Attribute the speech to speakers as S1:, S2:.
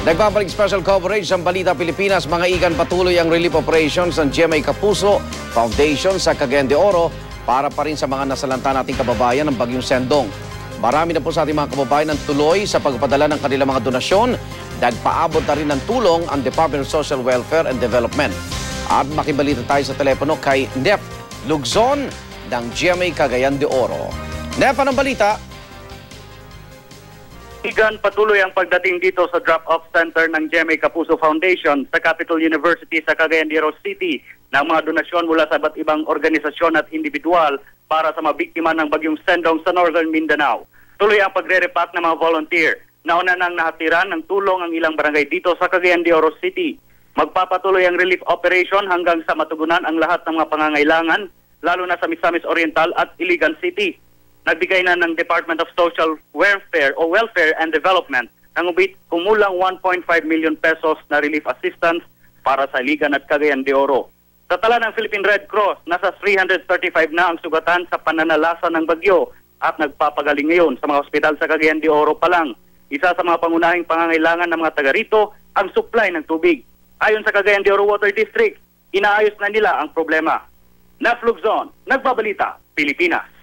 S1: Nagbabalik special coverage ng Balita Pilipinas. Mga ikan patuloy ang relief operations ng GMA Kapuso Foundation sa Cagayan de Oro para pa rin sa mga nasalanta nating kababayan ng Bagyong Sendong. Marami na po sa ating mga kababayan ang tuloy sa pagpadala ng kanilang mga donasyon. Nagpaabot na rin ng tulong ang Department of Social Welfare and Development. At makibalita tayo sa telepono kay Nef Lugzon ng GMA Cagayan de Oro. Nef, anong balita?
S2: Igan patuloy ang pagdating dito sa drop-off center ng GMA Kapuso Foundation sa Capital University sa Cagayan de Oro City ng mga donasyon mula sa iba't ibang organisasyon at individual para sa mga biktima ng bagyong Sendong sa Northern Mindanao. Tuloy ang pagre-repack ng mga volunteer. Nauna nang nahatiran ng tulong ang ilang barangay dito sa Cagayan de Oro City. Magpapatuloy ang relief operation hanggang sa matugunan ang lahat ng mga pangangailangan, lalo na sa Misamis Oriental at Iligan City nagbigay na ng Department of Social Welfare o Welfare and Development ng kumulang 1.5 million pesos na relief assistance para sa Ligan at Cagayan de Oro. Sa tala ng Philippine Red Cross, nasa 335 na ang sugatan sa pananalasa ng bagyo at nagpapagaling ngayon sa mga ospital sa Cagayan de Oro pa lang. Isa sa mga pangunahing pangangailangan ng mga taga rito ang supply ng tubig. Ayon sa Cagayan de Oro Water District, inaayos na nila ang problema. Naflug Zone, nagbabalita, Pilipinas.